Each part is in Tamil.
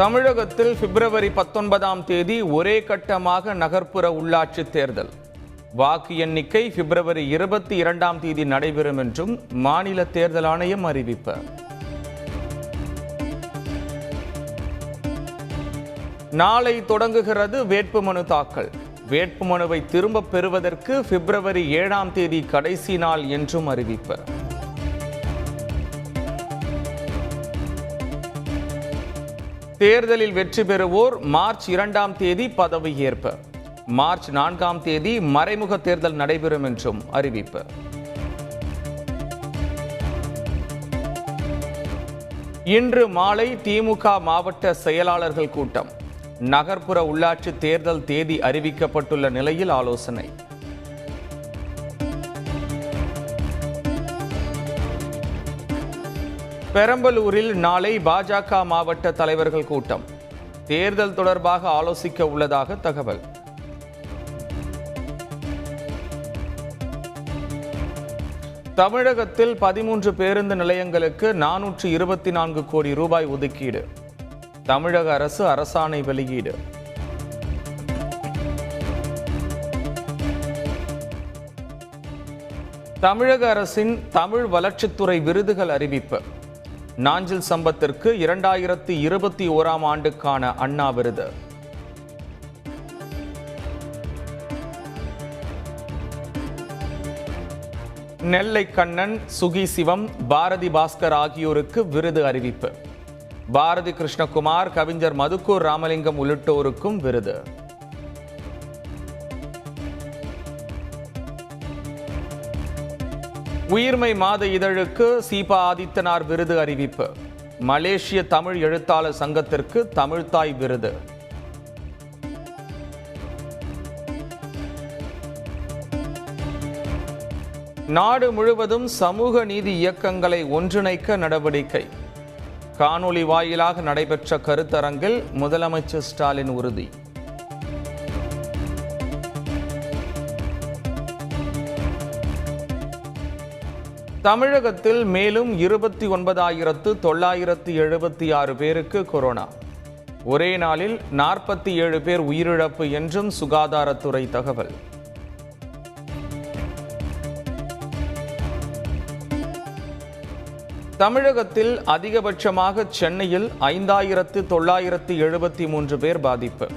தமிழகத்தில் பிப்ரவரி பத்தொன்பதாம் தேதி ஒரே கட்டமாக நகர்ப்புற உள்ளாட்சி தேர்தல். வாக்கு எண்ணிக்கை பிப்ரவரி இருபத்தி இரண்டாம் தேதி நடைபெறும் என்றும் மாநில தேர்தல் ஆணையம் அறிவிப்பு. நாளை தொடங்குகிறது வேட்புமனு தாக்கல். வேட்புமனுவை திரும்பப் பெறுவதற்கு பிப்ரவரி ஏழாம் தேதி கடைசி நாள் என்றும் அறிவிப்பு. தேர்தலில் வெற்றி பெறுவோர் மார்ச் இரண்டாம் தேதி பதவியேற்பு மார்ச் நான்காம் தேதி மறைமுக தேர்தல் நடைபெறும் என்றும் அறிவிப்பு. இன்று மாலை திமுக மாவட்ட செயலாளர்கள் கூட்டம். நகர்ப்புற உள்ளாட்சி தேர்தல் தேதி அறிவிக்கப்பட்டுள்ள நிலையில் ஆலோசனை. பெரம்பலூரில் நாளை பாஜக மாவட்ட தலைவர்கள் கூட்டம். தேர்தல் தொடர்பாக ஆலோசிக்க உள்ளதாக தகவல். தமிழகத்தில் பதிமூன்று பேருந்து நிலையங்களுக்கு நானூற்று இருபத்தி நான்கு கோடி ரூபாய் ஒதுக்கீடு. தமிழக அரசு அரசாணை வெளியீடு. தமிழக அரசின் தமிழ் வளர்ச்சித்துறை விருதுகள் அறிவிப்பு. நாஞ்சில் சம்பத்திற்கு இரண்டாயிரத்தி இருபத்தி ஓராம் ஆண்டுக்கான அண்ணா விருது. நெல்லை கண்ணன் சுகி சிவம் பாரதி பாஸ்கர் ஆகியோருக்கு விருது அறிவிப்பு. பாரதி கிருஷ்ணகுமார் கவிஞர் மதுக்கூர் ராமலிங்கம் உள்ளிட்டோருக்கும் விருது. உயிர்மை மாத இதழுக்கு சீபா ஆதித்தனார் விருது அறிவிப்பு. மலேசிய தமிழ் எழுத்தாளர் சங்கத்திற்கு தமிழ்தாய் விருது. நாடு முழுவதும் சமூக நீதி இயக்கங்களை ஒன்றிணைக்க நடவடிக்கை. காணொளி வாயிலாக நடைபெற்ற கருத்தரங்கில் முதலமைச்சர் ஸ்டாலின் உறுதி. தமிழகத்தில் மேலும் இருபத்தி ஒன்பதாயிரத்து தொள்ளாயிரத்து எழுபத்தி ஆறு பேருக்கு கொரோனா. ஒரே நாளில் நாற்பத்தி ஏழு பேர் உயிரிழப்பு என்றும் சுகாதாரத்துறை தகவல். தமிழகத்தில் அதிகபட்சமாக சென்னையில் ஐந்தாயிரத்து தொள்ளாயிரத்து எழுபத்தி மூன்று பேர் பாதிப்பு.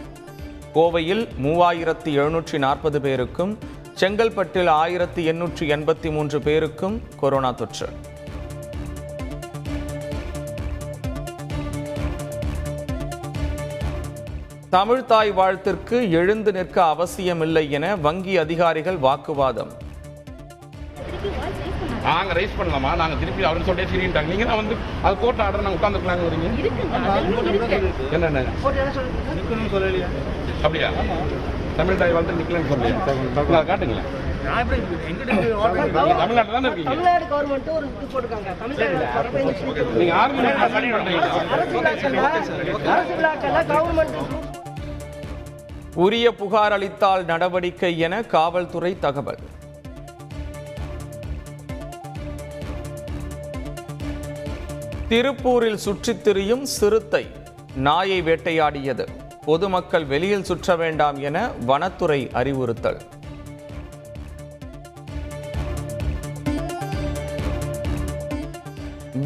கோவையில் மூவாயிரத்து எழுநூற்றி நாற்பது பேருக்கும் செங்கல்பட்டில் ஆயிரத்து எண்ணூற்றி எண்பத்தி மூன்று பேருக்கும் கொரோனா தொற்று. தமிழ்தாய் வாழ்த்திற்கு எழுந்து நிற்க அவசியமில்லை என வங்கி அதிகாரிகள் வாக்குவாதம். நாங்க ரைஸ் பண்ணலாமா? நாங்க திருப்பி அவரு சொல்லிட்டே சரின்ட்டாங்க நீங்க தான் வந்து அது கோர்ட் ஆர்டர் நாங்க உட்காந்துருக்கலாங்க வரீங்க என்னென்ன? அப்படியா? தமிழ் தாய் வாழ்த்து நிக்கலன்னு சொல்லுங்க காட்டுங்களேன். நீங்க தமிழ்நாட்டில் தானே இருக்கீங்க? தமிழ்நாடு கவர்மெண்ட் ஒரு இது போட்டிருக்காங்க. தமிழ்நாடு நீங்க ஆறு மணி நேரம் சரி பண்றீங்க அரசு விழாக்கள்ல அரசு விழாக்கள்ல கவர்மெண்ட் உரிய புகார் அளித்தால் நடவடிக்கை என காவல்துறை தகவல். திருப்பூரில் சுற்றித் திரியும் சிறுத்தை நாயை வேட்டையாடியது. பொதுமக்கள் வெளியில் சுற்ற வேண்டாம் என வனத்துறை அறிவுறுத்தல்.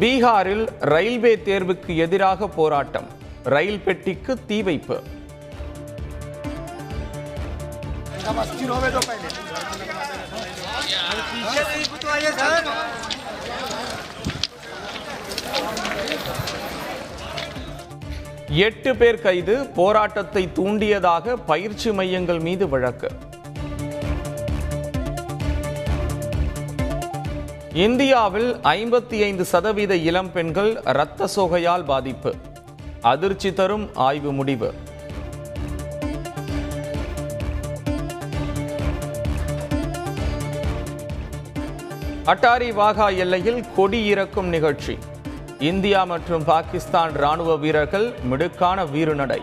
பீகாரில் ரயில்வே தேர்வுக்கு எதிராக போராட்டம். ரயில் பெட்டிக்கு தீ வைப்பு. எட்டு பேர் கைது போராட்டத்தை தூண்டியதாக பயிற்சி மையங்கள் மீது வழக்கு. இந்தியாவில் ஐம்பத்தி ஐந்து சதவீத இளம் பெண்கள் இரத்த சோகையால் பாதிப்பு. அதிர்ச்சி தரும் ஆய்வு முடிவு. அட்டாரி வாகா எல்லையில் கொடி இறக்கும் நிகழ்ச்சி. இந்தியா மற்றும் பாகிஸ்தான் ராணுவ வீரர்கள் மிடுக்கான வீறுநடை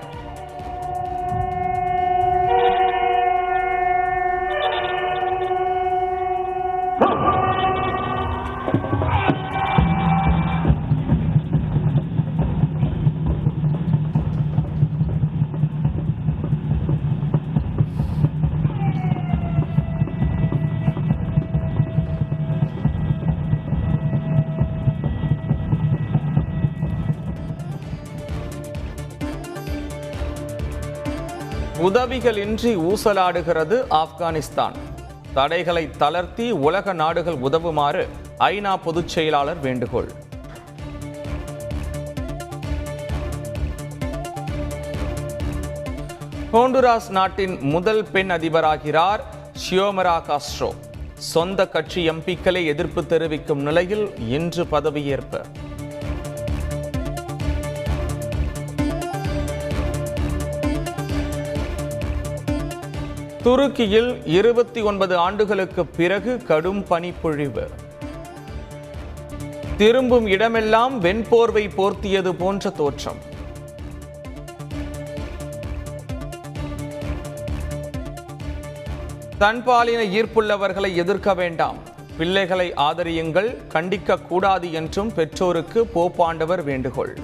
உதவிகளின்றி ஊசலாடுகிறது ஆப்கானிஸ்தான். தடைகளை தளர்த்தி உலக நாடுகள் உதவுமாறு ஐநா பொதுச் செயலாளர் வேண்டுகோள். ஹோண்டுராஸ் நாட்டின் முதல் பெண் அதிபராகிறார் ஷியோமரா காஸ்ட்ரோ. சொந்த கட்சி எம்பிக்களை எதிர்ப்பு தெரிவிக்கும் நிலையில் இன்று பதவியேற்பு. துருக்கியில் இருபத்தி ஒன்பது ஆண்டுகளுக்கு பிறகு கடும் பனிப்பொழிவு. திரும்பும் இடமெல்லாம் வெண்போர்வை போர்த்தியது போன்ற தோற்றம். தன்பாலின ஈர்ப்புள்ளவர்களை எதிர்க்க வேண்டாம். பிள்ளைகளை ஆதரியுங்கள் கண்டிக்க கூடாது என்றும் பெற்றோருக்கு போப்பாண்டவர் வேண்டுகோள்.